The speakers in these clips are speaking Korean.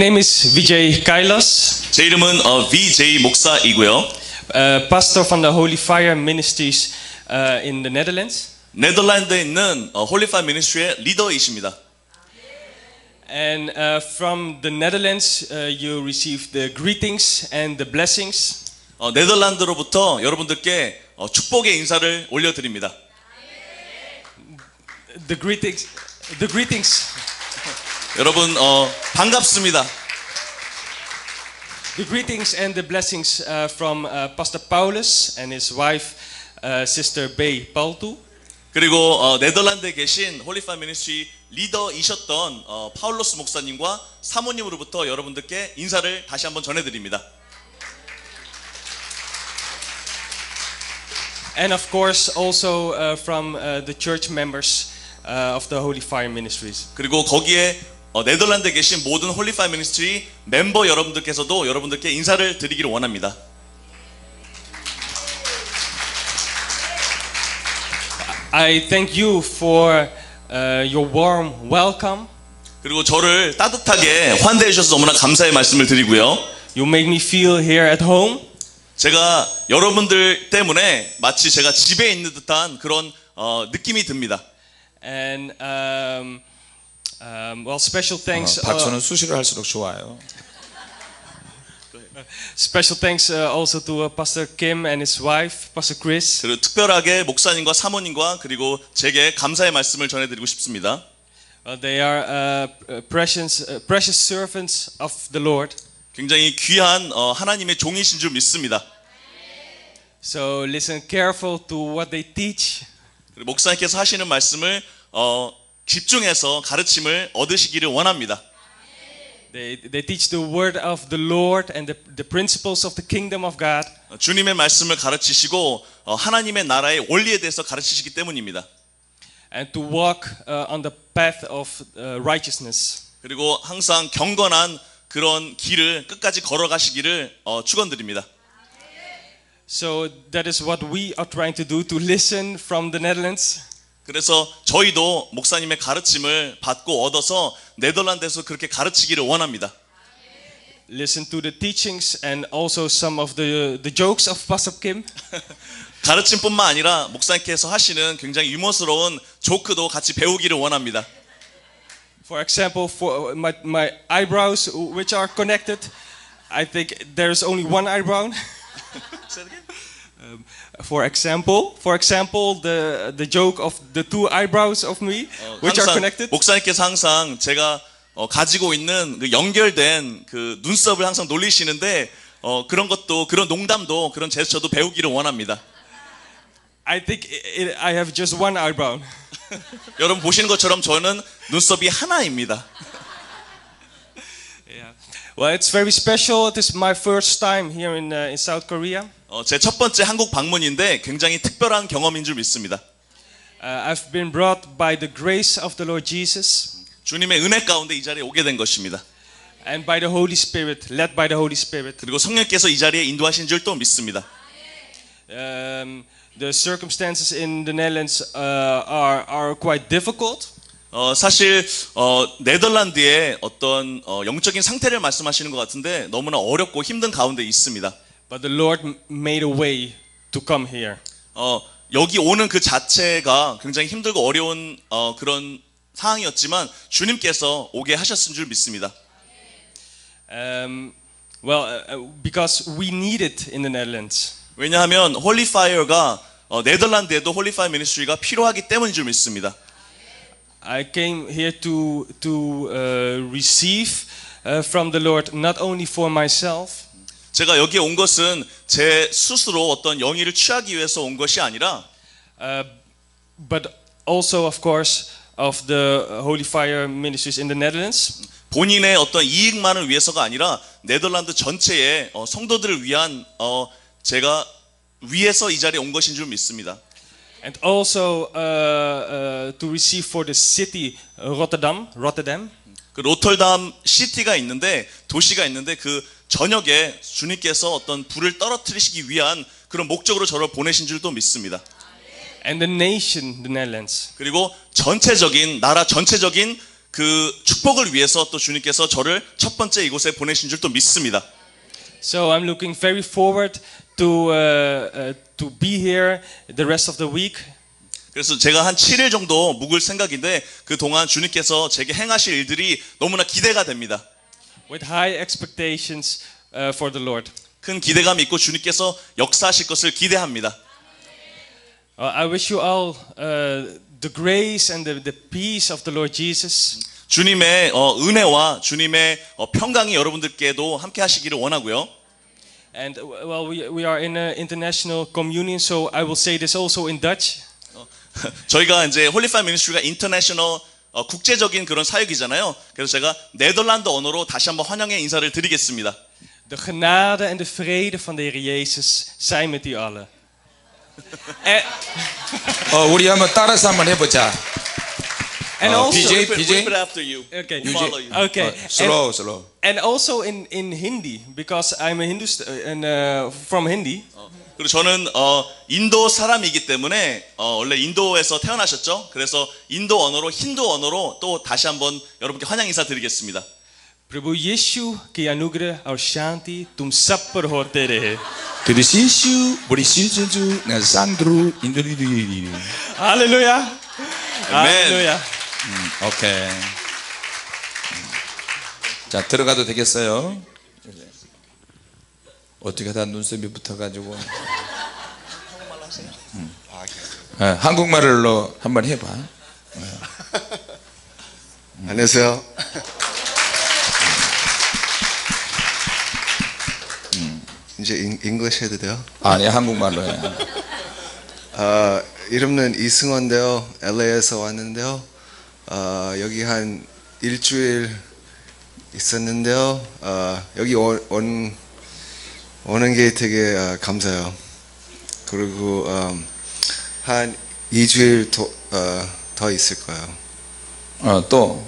name is Vijay Kailas, 제 이름은 어, VJ 목사이고요. uh, pastor from the Holy Fire Ministries uh, in the Netherlands. 네덜란드에 있는 어, 홀리파 미니스트리의 리더이십니다. And uh, from the Netherlands, uh, you receive the greetings and the blessings. 어, 네덜란드로부터 여러분들께 어, 축복의 인사를 올려드립니다. The greetings, the greetings, 여러분 어, 반갑습니다. the greetings and the blessings uh, from uh, Pastor Paulus and his wife, uh, Sister Bay Paltu. 그리고 어, 네덜란드에 계신 홀리파 미니스트리 리더이셨던 어, 파울로스 목사님과 사모님으로부터 여러분들께 인사를 다시 한번 전해드립니다. And of course, also uh, from uh, the church members uh, of the Holy Fire Ministries. 그리고 거기에 어, 네덜란드에 계신 모든 홀리파 미니스트리 멤버 여러분들께서도 여러분들께 인사를 드리기를 원합니다. I thank you for uh, your warm welcome. 그리고 저를 따뜻하게 환대해 주셔서 너무나 감사의 말씀을 드리고요. You make me feel here at home. 제가 여러분들 때문에 마치 제가 집에 있는 듯한 그런 어, 느낌이 듭니다. And um, um, well, special 어, thanks. uh, 박수는 수시로 할수록 좋아요. special thanks uh, also to uh, Pastor Kim and his wife, Pastor Chris. 그리고 특별하게 목사님과 사모님과 그리고 제게 감사의 말씀을 전해드리고 싶습니다. Uh, they are uh, uh, precious, uh, precious servants of the Lord. 굉장히 귀한 어, 하나님의 종이신 줄 믿습니다. So listen careful to what they teach. 목사님께서 하시는 말씀을 어, 집중해서 가르침을 얻으시기를 원합니다. They, they teach the word of the Lord and the, the principles of the kingdom of God. 어, 주님의 말씀을 가르치시고 어, 하나님의 나라의 원리에 대해서 가르치시기 때문입니다. and to walk uh, on the path of uh, righteousness. 그리고 항상 경건한 그런 길을 끝까지 걸어가시기를 어, 축원드립니다. So that is what we are trying to do to listen from the Netherlands. 그래서 저희도 목사님의 가르침을 받고 얻어서 네덜란드에서 그렇게 가르치기를 원합니다. Listen to the teachings and also some of the, the jokes of Pastor Kim. 가르침뿐만 아니라 목사님께서 하시는 굉장히 유머스러운 조크도 같이 배우기를 원합니다. For example, for my, my eyebrows, which are connected, I think there's only one eyebrow. Um, for example, for example, the the joke of the two eyebrows of me, which are 항상 connected. 목사님께서 항상 제가 어, 가지고 있는 그 연결된 그 눈썹을 항상 놀리시는데 어, 그런 것도 그런 농담도 그런 제스처도 배우기를 원합니다. I think i i have just one eyebrow. 여러분 보시는 것처럼 저는 눈썹이 하나입니다. Yeah. Well, it's very special. It is my first time here in uh, in South Korea. 어, 제첫 번째 한국 방문인데 굉장히 특별한 경험인 줄 믿습니다. Uh, I've been brought by the grace of the Lord Jesus 주님의 은혜 가운데 이 자리에 오게 된 것입니다. and by the Holy Spirit, led by the Holy Spirit. 그리고 성령께서 이 자리에 인도하신 줄 또 믿습니다. Um, the circumstances in the Netherlands uh, are are quite difficult. 어, 사실 어, 네덜란드의 어떤 어, 영적인 상태를 말씀하시는 것 같은데 너무나 어렵고 힘든 가운데 있습니다. But the Lord made a way to come here. 어, 여기 오는 그 자체가 굉장히 힘들고 어려운 어, 그런 상황이었지만 주님께서 오게 하셨은 줄 믿습니다. Um, well, uh, uh, because we need it in the Netherlands. 왜냐하면 홀리 파이어가 어, 네덜란드에도 홀리 파이어 미니스트리가 필요하기 때문인 줄 믿습니다. I came here to to uh, receive uh, from the Lord not only for myself, 제가 여기에 온 것은 제 스스로 어떤 영의를 취하기 위해서 온 것이 아니라 uh, but also, of course, of the Holy Fire ministries in the Netherlands. 본인의 어떤 이익만을 위해서가 아니라 네덜란드 전체의 어, 성도들을 위한 어, 제가 위해서 이 자리에 온 것인 줄 믿습니다. And also uh, uh, to receive for the city uh, Rotterdam, Rotterdam, 그 로털담 시티가 있는데 도시가 있는데 그 저녁에 주님께서 어떤 불을 떨어뜨리시기 위한 그런 목적으로 저를 보내신 줄도 믿습니다. and the nation, the Netherlands. 그리고 전체적인 나라 전체적인 그 축복을 위해서 또 주님께서 저를 첫 번째 이곳에 보내신 줄또 믿습니다. So I'm looking very forward to uh, uh, to be here the rest of the week. 그래서 제가 한 7일 정도 묵을 생각인데 그 동안 주님께서 제게 행하실 일들이 너무나 기대가 됩니다. With high expectations uh, for the Lord. 큰 기대감이 있고 주님께서 역사하실 것을 기대합니다. Uh, I wish you all uh, the grace and the, the peace of the Lord Jesus. 주님의 어, 은혜와 주님의 어, 평강이 여러분들께도 함께 하시기를 원하고요. And uh, well, we, we are in an international communion, so I will say this also in Dutch. 저희가 이제 홀리파이 미니스트리가 인터내셔널 어, 국제적인 그런 사역이잖아요. 그래서 제가 네덜란드 언어로 다시 한번 환영의 인사를 드리겠습니다. De genade en de vrede van de Heer Jezus zijn met u allen. and, 어, 우리 한번 따라서 한번 해보자. and Uh, also, PJ? Repeat- BJ? repeat after you. okay, We'll follow you. okay, 어, 슬로우, 슬로우. and, and also in, in Hindi because I'm a Hindu st- uh, and uh, from Hindi. 그리고 저는 어, 인도 사람이기 때문에 어, 원래 인도에서 태어나셨죠. 그래서 인도 언어로 힌두 언어로 또 다시 한번 여러분께 환영 인사 드리겠습니다. प्रभु यीशु की अनुग्रह और शांति तुम सब पर होते रहे 드리시슈, 우리 시즌주, 네, 산드루, 인도리리리. Hallelujah hallelujah 오케이. 자, 들어가도 되겠어요? 어떻게 다 눈썹이 붙어가지고. 음. 네, 한국말로 한번 해봐. 안녕하세요. 이제 잉, 잉글리시 해도 돼요? 아니, 한국말로 해. 아, 이름은 이승원인데요. LA에서 왔는데요. 아, 여기 한 일주일 있었는데요. 아, 여기 온, 온, 오는 게 되게 아, 감사해요. 그리고 음, 한 2주일 더, 어, 더 있을 거예요. 어, 또,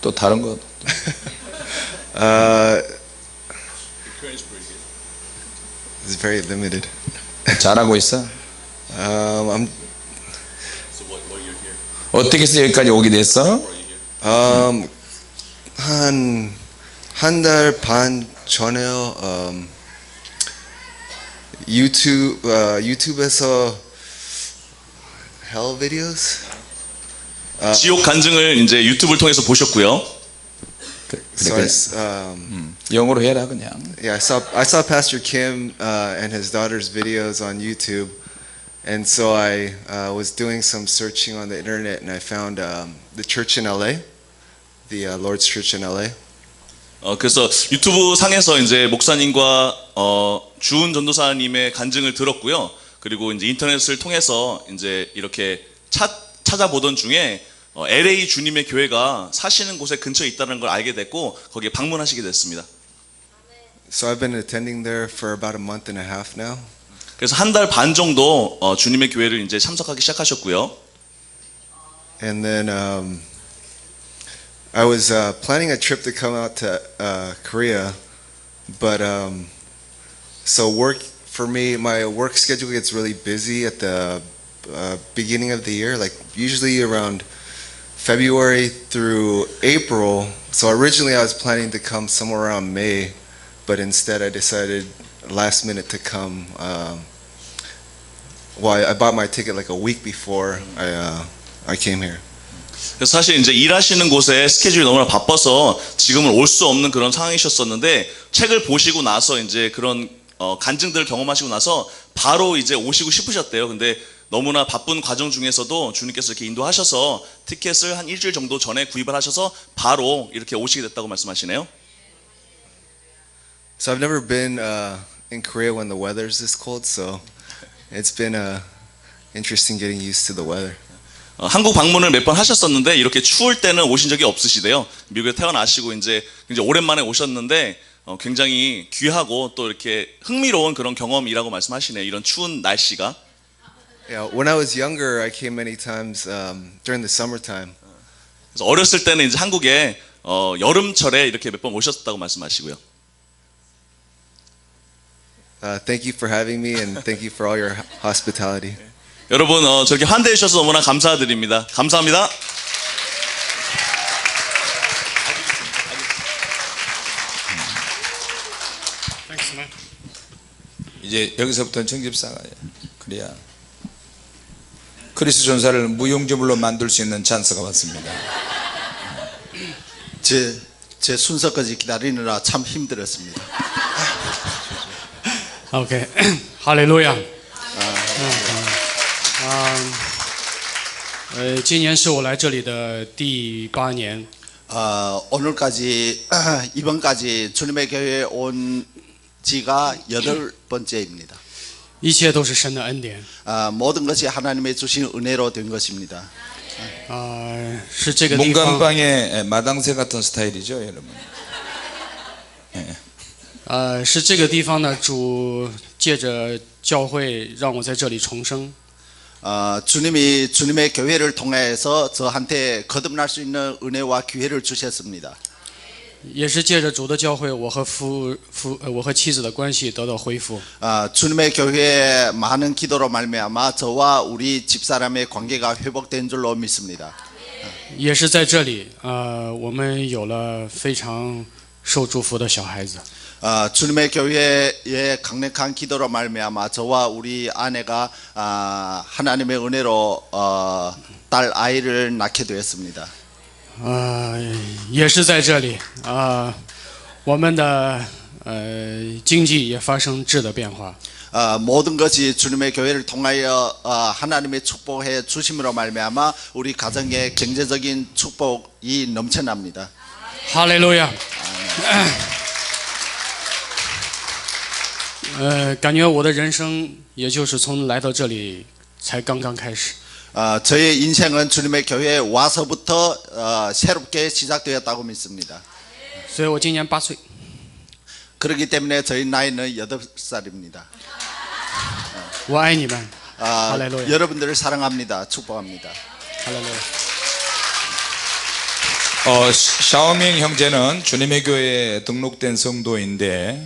또 다른 거. 아, it's very limited. 잘하고 있어? Um, I'm 어떻게 해서 여기까지 오게 됐어? Um, 한, 한 달 반 전에요, um, 유튜브, 어, 유튜브에서 hell videos? 지옥 간증을 이제 유튜브를 통해서 보셨고요. 그래, So I, 그래. s- um, 영어로 해라, 그냥. yeah, I saw, I saw Pastor Kim uh, and his daughter's videos on YouTube. And so I uh, was doing some searching on the internet and I found um, the church in LA, the uh, Lord's Church in LA. 어, 그래서 유튜브 상에서 이제 목사님과 어, 주은 전도사님의 간증을 들었고요. 그리고 이제 인터넷을 통해서 이제 이렇게 찾, 찾아보던 중에 어, LA 주님의 교회가 사시는 곳에 근처에 있다는 걸 알게 됐고 거기에 방문하시게 됐습니다. So I've been attending there for about a month and a half now. 그래서 한 달 반 정도 어, 주님의 교회를 이제 참석하기 시작하셨고요. And then um, I was uh, planning a trip to come out to uh, Korea, but um, so work for me, my work schedule gets really busy at the uh, beginning of the year, like usually around February through April. So originally I was planning to come somewhere around May, but instead I decided last minute to come. Um, well, I, I bought my ticket like a week before I uh, I came here. 그래서 사실 이제 일하시는 곳에 스케줄이 너무나 바빠서 지금은 올 수 없는 그런 상황이셨었는데 책을 보시고 나서 이제 그런 어, 간증들을 경험하시고 나서 바로 이제 오시고 싶으셨대요. 근데 너무나 바쁜 과정 중에서도 주님께서 이렇게 인도하셔서 티켓을 한 일주일 정도 전에 구입을 하셔서 바로 이렇게 오시게 됐다고 말씀하시네요. So I've never been uh, in Korea when the weather's this cold, so it's been uh, interesting getting used to the weather. 어, 한국 방문을 몇 번 하셨었는데 이렇게 추울 때는 오신 적이 없으시대요. 미국에 태어나시고 이제 이제 오랜만에 오셨는데 어, 굉장히 귀하고 또 이렇게 흥미로운 그런 경험이라고 말씀하시네요. 이런 추운 날씨가. Yeah, when I was younger, I came many times um, during the summertime. 그래서 어렸을 때는 이제 한국에 어, 여름철에 이렇게 몇 번 오셨다고 말씀하시고요. Uh, thank you for having me, and thank you for all your hospitality. 여러분 어, 저렇게 환대해 주셔서 너무나 감사드립니다. 감사합니다. 이제 여기서부터는 청집사가 그래야 크리스 전사를 무용지물로 만들 수 있는 찬스가 왔습니다. 제, 제 순서까지 기다리느라 참 힘들었습니다. 오케이. 할렐루야. 아, 네. 呃，今年是我来这里的第八年， 어, 오늘까지 이번까지 주님의 교회에 온 지가 여덟 번째입니다. 一切都是神的恩典 아, 모든 것이 하나님의 주신 은혜로 된 것입니다. 啊、是这个地方 문간방의 마당새 같은 스타일이죠, 여러분. 呃，是这个地方呢，主借着教会让我在这里重生。 어, 주님이 주님의 교회를 통해서 저한테 거듭날 수 있는 은혜와 기회를 주셨습니다. 也是借着主的教会，我和夫夫呃我和妻子的关系得到恢复。 아, 주님의 교회에 많은 기도로 말미암아 저와 우리 집사람의 관계가 회복된 줄로 믿습니다. 也是在这里，呃，我们有了非常受祝福的小孩子。 아, 주님의 교회의 강력한 기도로 말미암아 저와 우리 아내가 아, 하나님의 은혜로 어, 딸 아이를 낳게 되었습니다. 呃，也是在这里啊、我们的呃经济也发生质的变化。 아, 모든 것이 주님의 교회를 통하여 어, 하나님의 축복해 주심으로 말미암아 우리 가정의 경제적인 축복이 넘쳐납니다. 哈利路亚。 呃，感觉我的人生也就是从来到这里才刚刚开始。 어, 저의 인생은 주님의 교회에 와서부터 어, 새롭게 시작되었다고 믿습니다. 所以我今年八岁。 그렇기 때문에 저희 나이는 8살입니다. 我爱你们， 아, 할렐루야. 여러분들을 사랑합니다. 축복합니다. 哈利路亚。 어, 샤오밍 형제는 주님의 교회에 등록된 성도인데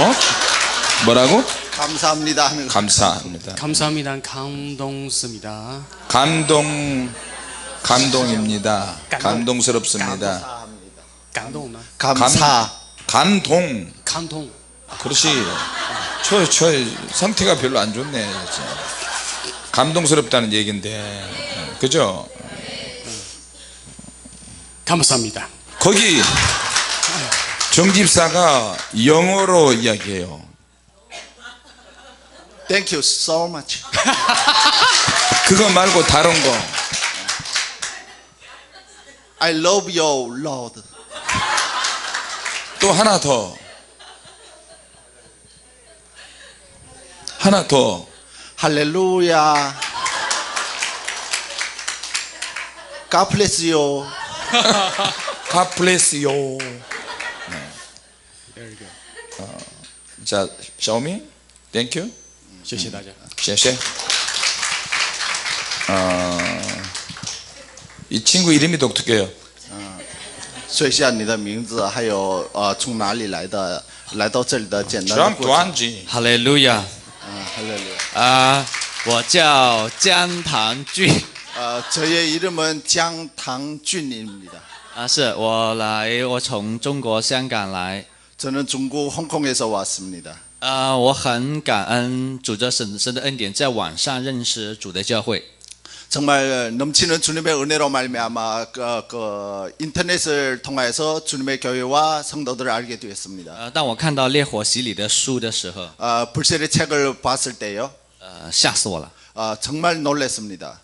어? 뭐라고? 감사합니다 하는 거. 감사합니다. 감사합니다. 감동습니다. 감동 감동입니다. 감동. 감동스럽습니다. 감동吗？ 감사. 감동. 감동. 그렇지. 저, 저 상태가 별로 안 좋네. 진짜. 감동스럽다는 얘긴데. 그죠? 감사합니다. 거기 정집사가 영어로 이야기해요. Thank you so much. 그거 말고 다른 거. I love you, Lord. 또 하나 더. 하나 더. 할렐루야. God bless you. God bless you. Very good. 어, 자, 샤오미, 땡큐. 谢谢大家。谢谢. 어, 이 친구 이름이 독특해요. 说一下你的名字，还有呃从哪里来的，来到这里的简单的 참 过程。 또한지. 哈利路亚 아, 할렐루야. 啊、我叫江堂俊 어, 저의 이름은 장당준입니다. 啊，是我来，我从中国香港来 저는 중국 홍콩에서 왔습니다. 啊、我很感恩主着神神的恩典，在网上认识主的教会 정말 넘치는 주님의 은혜로 말미암아 그, 그 인터넷을 통해서 주님의 교회와 성도들을 알게 되었습니다. 呃，当我看到烈火洗礼的书的时候， 어, 불셀의 책을 봤을 때요, 呃，吓死我了。 어, 정말 놀랐습니다.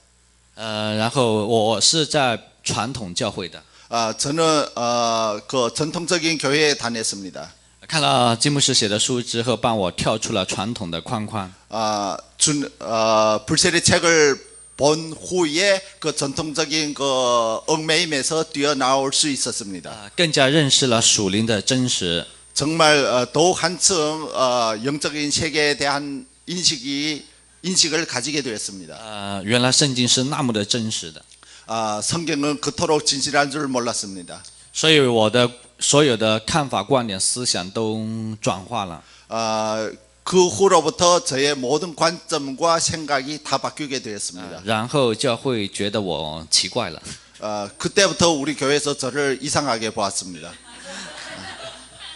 呃，然后我是在传统教会的， 어, 저는 어, 그 전통적인 교회에 다녔습니다. 看了金牧师写的书之后，帮我跳出了传统的框框。 어, 준, 어, 불셀의 책을 본 후에 그 전통적인 그 얽매임에서 뛰어나올 수 있었습니다. 啊，更加认识了属灵的真实。 정말 어, 더욱 한층 어, 영적인 세계에 대한 인식이 인식을 가지게 되었습니다. 呃，原来圣经是那么的真实的， 아, 성경은 그토록 진실한 줄 몰랐습니다. 所以我的所有的看法、观点、思想都转化了。 아, 그 후로부터 저의 모든 관점과 생각이 다 바뀌게 되었습니다. 然后教会觉得我奇怪了， 아, 그때부터 우리 교회에서 저를 이상하게 보았습니다.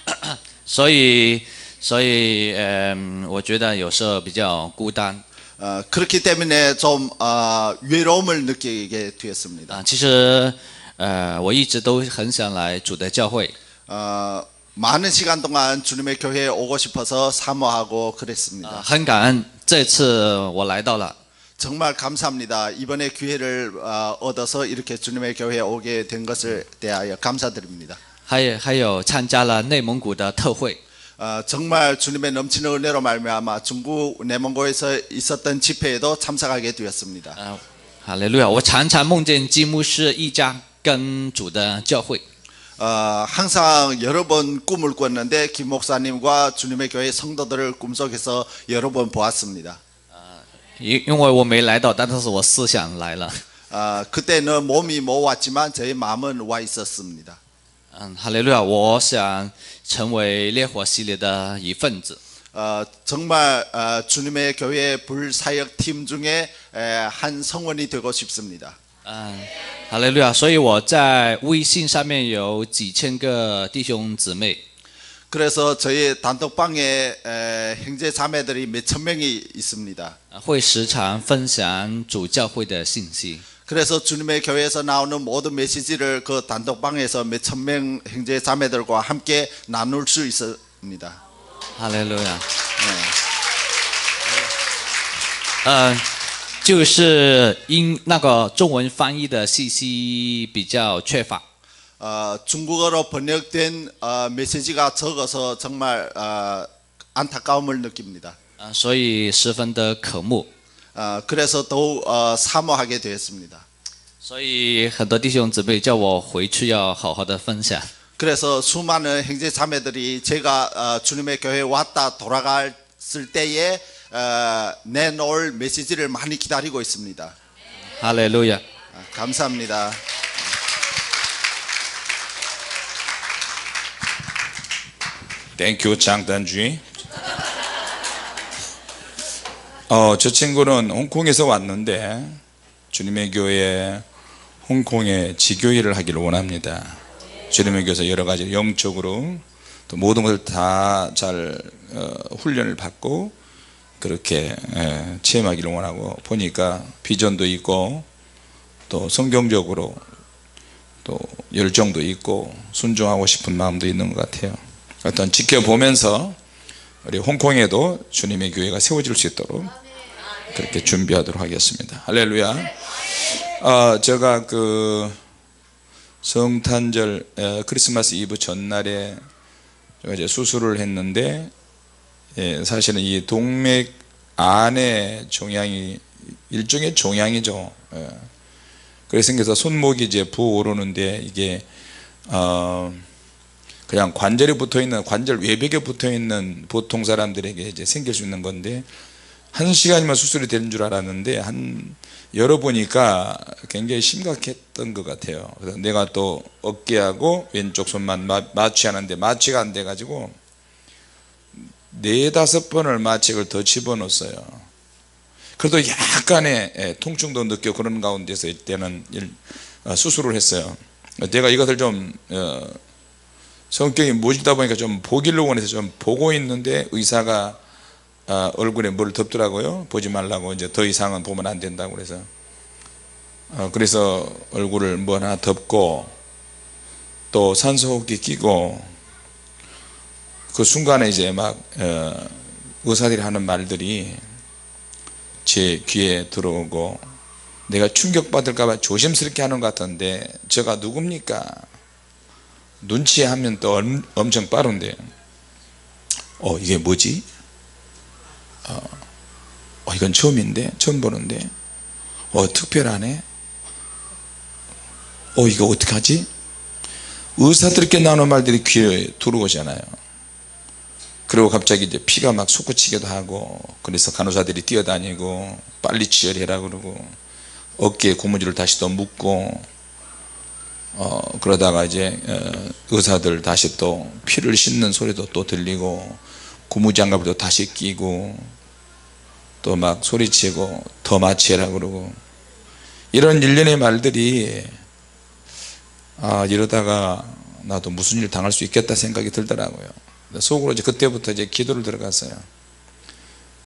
所以，所以，嗯、我觉得有时候比较孤单 어, 그렇기 때문에 좀 어, 외로움을 느끼게 되었습니다. 啊。其实，呃，我一直都很想来主的教会， 어, 많은 시간 동안 주님의 교회에 오고 싶어서 사모하고 啊， 그랬습니다. 很感恩这次我来到了。 정말 감사합니다. 이번에 기회를 어, 얻어서 이렇게 주님의 교회에 오게 된 것을 대하여 감사드립니다. 还有还有参加了内蒙古的特会， 어, 정말 주님의 넘치는 은혜로 말미암아 중국 내몽고에서 있었던 집회에도 참석하게 되었습니다. 啊，哈利路亚！我常常梦见基牧师一家跟主的教会， 어, 항상 여러 번 꿈을 꿨는데 김 목사님과 주님의 교회 성도들을 꿈속에서 여러 번 보았습니다. 因因为我没来到，但是我思想来了。 어, 그때는 몸이 못 왔지만 저의 마음은 와 있었습니다. 嗯，哈利路亚！我想成为烈火系列的一份子。 어, 정말 어, 주님의 교회 불사역 팀 중에 에, 한 성원이 되고 싶습니다. 嗯，哈利路亚！所以我在微信上面有几千个弟兄姊妹， 그래서 저희 단톡방에 에, 형제 자매들이 몇 천 명이 있습니다. 啊会时常分享主教会的信息。 그래서 주님의 교회에서 나오는 모든 메시지를 그 단톡방에서 몇 천 명 형제 자매들과 함께 나눌 수 있습니다. 哈利路亚！嗯，就是因那个中文翻译的信息比较缺乏， 어, 중국어로 번역된 어, 메시지가 적어서 정말 어, 안타까움을 느낍니다. 啊，所以十分的渴慕。 어, 그래서 더욱 어, 사모하게 되었습니다. 所以很多弟兄姊妹叫我回去要好好的分享。 그래서 수많은 형제 자매들이 제가 어, 주님의 교회에 왔다 돌아갔을 때에 어, 내놓을 메시지를 많이 기다리고 있습니다. 哈利路亚！ 아, 감사합니다. 땡큐 장단주 어, 저 친구는 홍콩에서 왔는데 주님의 교회 홍콩에 지교회를 하기를 원합니다. 주님의 교회에서 여러 가지 영적으로 또 모든 것을 다 잘 훈련을 받고 그렇게 예, 체험하기를 원하고 보니까 비전도 있고 또 성경적으로 또 열정도 있고 순종하고 싶은 마음도 있는 것 같아요. 어떤 지켜보면서 우리 홍콩에도 주님의 교회가 세워질 수 있도록 그렇게 준비하도록 하겠습니다. 할렐루야. 어, 제가 그 성탄절 어, 크리스마스 이브 전날에 제가 이제 수술을 했는데 예, 사실은 이 동맥 안에 종양이 일종의 종양이죠. 예. 그래서 생겨서 손목이 이제 부어오르는데 이게 어, 그냥 관절에 붙어 있는 관절 외벽에 붙어 있는 보통 사람들에게 이제 생길 수 있는 건데 한 시간이면 수술이 되는 줄 알았는데 한 열어보니까 굉장히 심각했던 것 같아요. 그래서 내가 또 어깨하고 왼쪽 손만 마, 마취하는데 마취가 안 돼가지고 네 다섯 번을 마취를 더 집어넣었어요. 그래도 약간의 예, 통증도 느껴 그런 가운데서 이때는 일- 어, 수술을 했어요. 내가 이것을 좀 어, 성격이 무지다 보니까 좀 보기를 원해서 좀 보고 있는데 의사가 어, 얼굴에 뭘 덮더라고요. 보지 말라고 이제 더 이상은 보면 안 된다고 그래서 어, 그래서 얼굴을 뭐 하나 덮고 또 산소호흡기 끼고 그 순간에 이제 막 어, 의사들이 하는 말들이 제 귀에 들어오고 내가 충격받을까봐 조심스럽게 하는 것 같은데 제가 누굽니까? 눈치하면 또 엄, 엄청 빠른데 어 이게 뭐지? 어, 어, 이건 처음인데 처음 보는데 어 특별하네 어 이거 어떡하지? 의사들께 나오는 말들이 귀에 들어오잖아요 그리고 갑자기 이제 피가 막 솟구치기도 하고 그래서 간호사들이 뛰어다니고 빨리 치열해라 그러고 어깨에 고무줄을 다시 또 묶고 어 그러다가 이제 어, 의사들 다시 또 피를 씻는 소리도 또 들리고 고무장갑도 다시 끼고 또 막 소리치고 더 마취해라 그러고 이런 일련의 말들이 아 이러다가 나도 무슨 일 당할 수 있겠다 생각이 들더라고요. 속으로 이제 그때부터 이제 기도를 들어갔어요